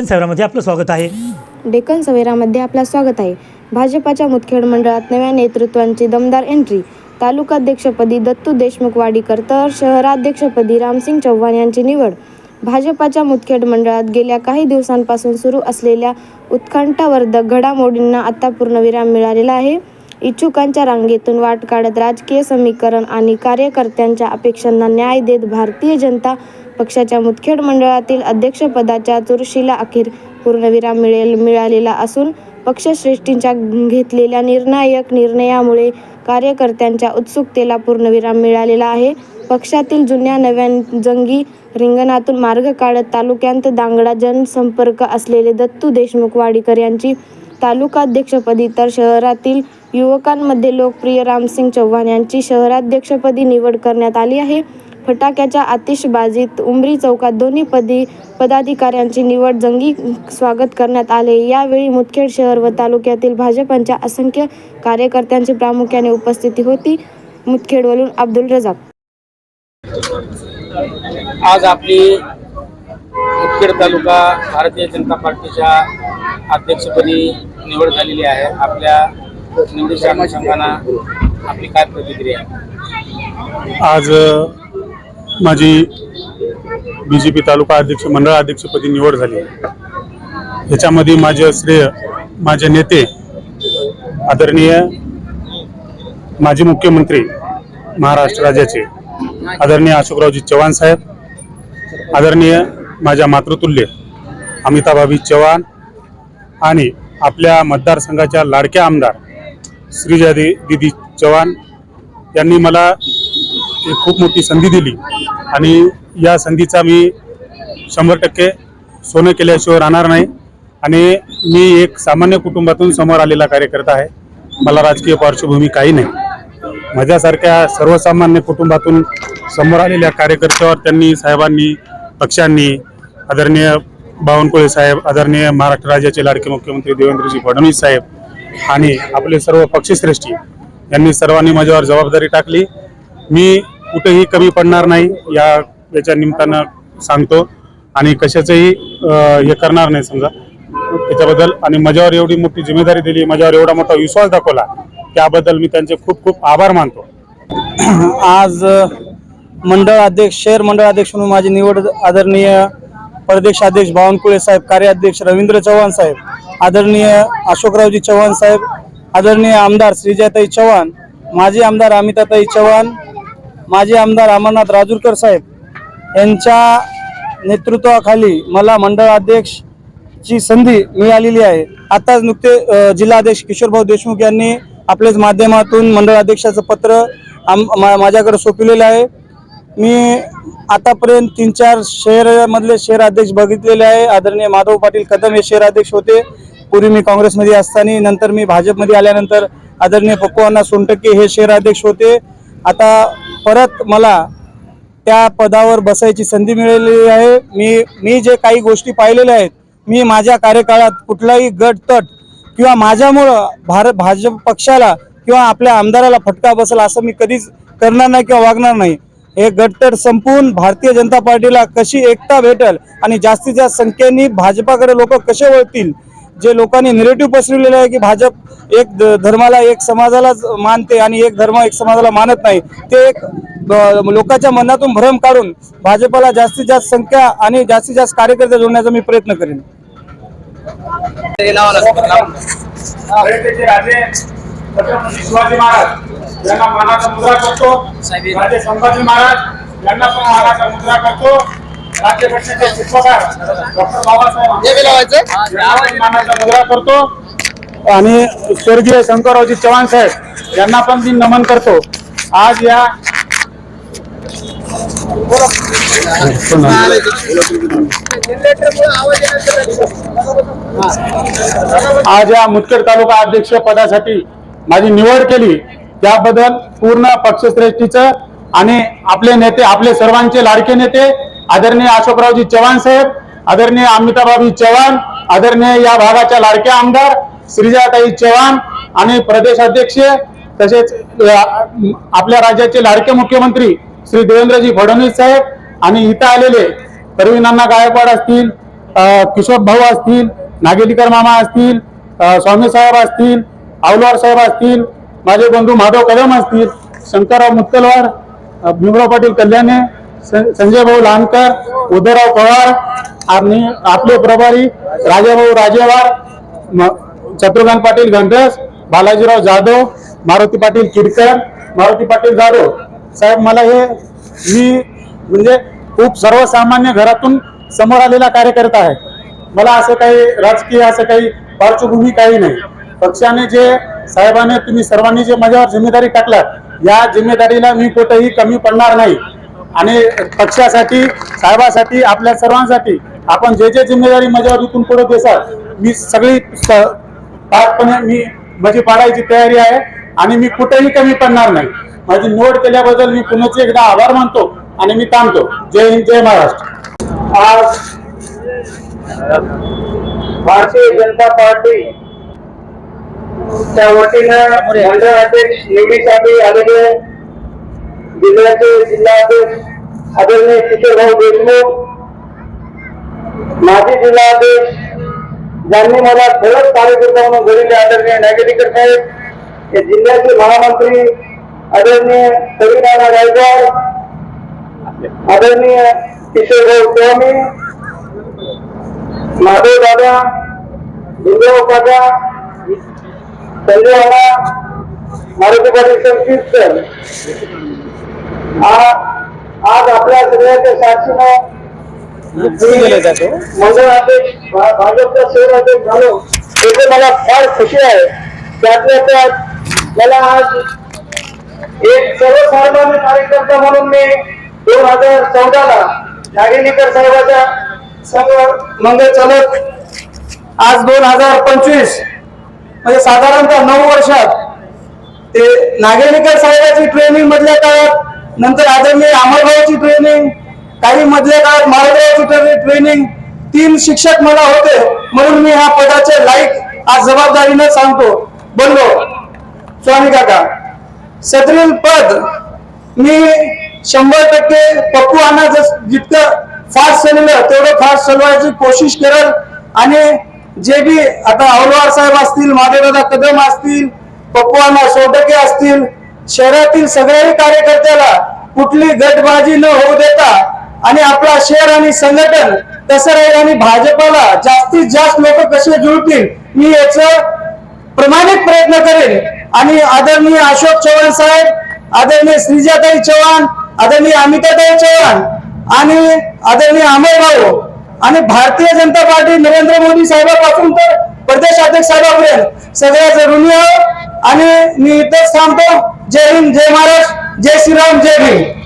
डेक्कन सवेरामध्ये आपलं स्वागत आहे. डेक्कन सवेरामध्ये आपलं स्वागत आहे. भाजपाच्या मुदखेड मंडळात नव्या नेतृत्वांची दमदार एंट्री तालुकाध्यक्षपदी दत्तू देशमुख वाडीकर तर शहराध्यक्षपदी रामसिंग चव्हाण यांची निवड. भाजपाच्या मुदखेड मंडळात गेल्या काही दिवसांपासून सुरू असलेल्या उत्कंठावर्धक घडामोडींना आता पूर्णविराम मिळालेला आहे. इच्छुकांच्या रांगेतून वाट काढत राजकीय समीकरण आणि कार्यकर्त्यांच्या अपेक्षांना न्याय देत भारतीय जनता पक्षाच्या मुदखेड मंडळातील अध्यक्षपदाच्या चुरशीला अखेर पूर्णविराम मिळेल मिळालेला असून पक्षश्रेष्ठींच्या घेतलेल्या निर्णायक निर्णयामुळे कार्यकर्त्यांच्या उत्सुकतेला पूर्णविराम मिळालेला आहे. पक्षातील जुन्या नव्या जंगी रिंगणातून मार्ग काढत तालुक्यांत दांगडा जनसंपर्क असलेले दत्तू देशमुख वाडीकर यांची तालुकाध्यक्षपदी तर शहरातील युवकांमध्ये लोकप्रिय रामसिंग चव्हाण यांची शहराध्यक्षपदी निवड करण्यात आली आहे. फटाक्याच्या आतिषबाजीत उमरी चौकात दोन्ही पदी पदाधिकाऱ्यांची निवड जंगी स्वागत करण्यात आले. यावेळी मुदखेड शहर व तालुक्यातील भाजपांच्या असंख्य कार्यकर्त्यांची प्रामुख्याने उपस्थिती होती. मुदखेडवरून अब्दुल रजाक आज आपली मुदखेड तालुका भारतीय जनता पार्टीच्या अध्यक्षपदी निवड झालेली आहे. आपल्या निवडीच्या अनुषंगानं आपली काय प्रतिक्रिया? आज माझी बी जे पी तालुका अध्यक्ष मंडळ अध्यक्षपदी निवड झाली. याच्यामध्ये माझे श्रेय माझे नेते आदरणीय माजी मुख्यमंत्री महाराष्ट्र राज्याचे आदरणीय अशोकरावजी चव्हाण साहेब आदरणीय माझ्या मातृतुल्य अमिताभाभी चव्हाण आणि आपल्या मतदारसंघाच्या लाडक्या आमदार श्रीजादी दिदी चव्हाण यांनी मला एक खूप मोठी संधी दिली. आणि या संधीचा मी शंभर टक्के सोनं केल्याशिवाय राहणार नाही. आणि मी एक सामान्य कुटुंबातून समोर आलेला कार्यकर्ता आहे. मला राजकीय पार्श्वभूमी काही नाही. माझ्यासारख्या सर्वसामान्य कुटुंबातून समोर आलेल्या कार्यकर्त्यावर त्यांनी साहेबांनी पक्षांनी आदरणीय बावनकुळे साहेब आदरणीय महाराष्ट्र राज्याचे लाडके मुख्यमंत्री देवेंद्रजी फडणवीस साहेब आणि आपले सर्व पक्षश्रेष्ठी यांनी सर्वांनी माझ्यावर जबाबदारी टाकली. मी कुठेही कमी पडणार नाही या याच्या निमित्तानं सांगतो. आणि कशाचंही हे करणार नाही समजा. त्याच्याबद्दल आणि माझ्यावर एवढी मोठी जिम्मेदारी दिली माझ्यावर एवढा मोठा विश्वास दाखवला त्याबद्दल मी त्यांचे खूप खूप आभार मानतो. आज मंडळ अध्यक्ष शहर मंडळ अध्यक्ष म्हणून माझी निवड आदरणीय प्रदेश अध्यक्ष बावनकुळे साहेब कार्याध्यक्ष रवींद्र चव्हाण साहेब आदरणीय अशोकरावजी चव्हाण साहेब आदरणीय आमदार श्रीजयताई चव्हाण माजी आमदार अमिताताई चव्हाण माजी आमदार अमरनाथ राजूरकर साहेब यांच्या नेतृत्वाखाली मला मंडळ अध्यक्ष ची संधी मिळालेली आहे. आताच नुकते जिल्हाध्यक्ष किशोरभाऊ देशमुख यांनी आपल्याच माध्यमातून मंडळ अध्यक्षाचं पत्र आम मा- माझ्याकडे सोपविलेलं आहे. मी आतापर्यंत तीन चार शहरामधले शहर अध्यक्ष बघितलेले आहे. आदरणीय माधव पाटील कदम हे शहर अध्यक्ष होते. पूर्वी मी काँग्रेसमध्ये असताना नंतर मी भाजपमध्ये आल्यानंतर आदरणीय पप्पूअण्णा सोनटक्के हे शहर अध्यक्ष होते. आता परत मला त्या पदावर बसायची संधी मिळालेली आहे. मी मी जे काही गोष्टी पाहिलेल्या आहेत मी माझ्या कार्यकाळात कुठलाही गट तट किंवा माझ्यामुळं भारत भाजप पक्षाला किंवा आपल्या आमदाराला फटका बसेल असं मी कधीच करणार नाही किंवा वागणार नाही. हे गटतट संपून भारतीय जनता पार्टीला कशी एकता भेटेल आणि जास्तीत जास्त संख्येने भाजपाकडे लोक कसे वळतील जे लोकांनी निरेटिव्ह पसरवलेलं आहे की भाजप एक धर्माला एक समाजालाच मानते आणि एक धर्म एक समाजाला मानत नाही ते एक लोकांच्या मनातून भ्रम काढून भाजपाला जास्तीत जास्त संख्या आणि जास्तीत जास्त कार्यकर्ते जोडण्याचा मी प्रयत्न करेन. शिवाजी महाराज यांना मानाचा मुद्रा करतो. राजे संभाजी महाराज यांना पण मानाचा मुद्रा करतो. डॉक्टर बाबासाहेब करतो आणि स्वर्गीय शंकररावजी चव्हाण साहेब यांना पण मी नमन करतो. आज या आज या मुदखेड तालुका अध्यक्ष पदासाठी माझी निवड केली. त्याबद्दल पूर्ण पक्षश्रेष्ठीचं आणि आपले नेते आपले सर्वांचे लाडके नेते आदरणीय अशोकरावजी चव्हाण साहेब आदरणीय अमिताभाभी चव्हाण आदरणीय या भागाच्या लाडक्या आमदार श्रीजाताई चव्हाण आणि प्रदेश अध्यक्ष तसेच आपल्या राज्याचे लाडके मुख्यमंत्री श्री देवेंद्रजी फडणवीस साहेब आणि इथं आलेले प्रवीण गायकवाड असतील किशोर भाऊ असतील नागेलीकर मामा असतील स्वामी साहेब असतील आवलवार साहेब असतील माझे बंधू माधव कदम असतील शंकरराव मुत्तलवार भीमराव पाटील कल्याणे संजय भाऊ लहानकर उदयराव पवार आणि आपले प्रभारी राजाभाऊ राजेवार म- चंद्रकांत पाटील गंधस बालाजीराव जाधव मारुती पाटील किडकर मारुती पाटील जाधव. साहेब मला हे मी म्हणजे खूप सर्वसामान्य घरातून समोर आलेला कार्यकर्ता आहे. मला असं काही राजकीय असं काही पार्श्वभूमी काही नाही. पक्षाने जे साहेबाने तुम्ही सर्वांनी जे माझ्यावर जिम्मेदारी टाकला या जिम्मेदारीला मी कुठेही कमी पडणार नाही. आणि पक्षासाठी साहेबासाठी आपल्या सर्वांसाठी आपण जे जे जिम्मेदारी माझ्यावर इथून पुढे देसाल मी सगळी पाठपणे मी माझी पाडायची तयारी आहे आणि मी कुठेही कमी पडणार नाही. माझी निवड केल्याबद्दल मी पुन्हा एकदा आभार मानतो आणि मी थांबतो. जय हिंद जय महाराष्ट्र. आज भारतीय जनता पार्टी त्या वतीनं अध्यक्ष निवडीसाठी आलेले जिल्ह्याचे जिल्हाध्यक्ष आदरणीय किशोरभाऊ देशमुख, माजी जिल्हाध्यक्ष ज्यांनी मला खरंच कार्यकर्ता म्हणून घडीले आदरणीय नागेलीकर साहेब हे जिल्ह्याचे महामंत्री आदरणीय कविनाना गायकवाड आदरणीय किशोरभाऊ स्वामी, माधव दादा दुर्गाव काका संजय मारुती पाटील संकीर्तन आज आपल्या सगळ्याच्या साक्षीनं अध्यक्ष भा- भाजपचा शहर अध्यक्ष झालो त्याचे मला फार खुशी आहे. त्यातल्या त्यात मला आज एक सर्वसामान्य कार्यकर्ता म्हणून मी दोन हजार चौदाला नागेलीकर साहेबाच्या संघ मंगळ चालक आज दोन हजार पंचवीस म्हणजे साधारणतः नऊ वर्षात ते नागेलीकर साहेबाची ट्रेनिंग मधल्या नंतर आदरणीय अमरभावाची ट्रेनिंग काही मधल्या काळात महाराजांची ट्रेनिंग तीन शिक्षक मला होते म्हणून मी ह्या पदाचे लाईक आज जबाबदारीनं सांगतो. बनलो स्वामी काका सदरील पद मी शंभर टक्के पप्पू आणा जस जितकं फास्ट चाललं तेवढं फास्ट चालवायची कोशिश करेल. आणि जे बी आता औलवार साहेब असतील माधवदादा कदम असतील पप्पू आणा सोडके असतील शहरातील सगळ्याही कार्यकर्त्याला कुठली गटबाजी न होऊ देता आणि आपला शहर आणि संघटन कसं राहील आणि भाजपाला जास्तीत जास्त लोक कसे जुळतील मी याच प्रमाणित प्रयत्न करेन. आणि आदरणीय अशोक चव्हाण साहेब आदरणीय श्रीजाताई चव्हाण आदरणीय अमिताताई चव्हाण आणि आदरणीय अमय भाऊ आणि भारतीय जनता पार्टी नरेंद्र मोदी साहेबांपासून तर प्रदेश अध्यक्ष साहेबांपर्यंत. सगळ्याच ऋणी आहोत आणि मी इथंच थांबतो. जय हिंद जय महाराष्ट्र. जय श्रीराम जय भीम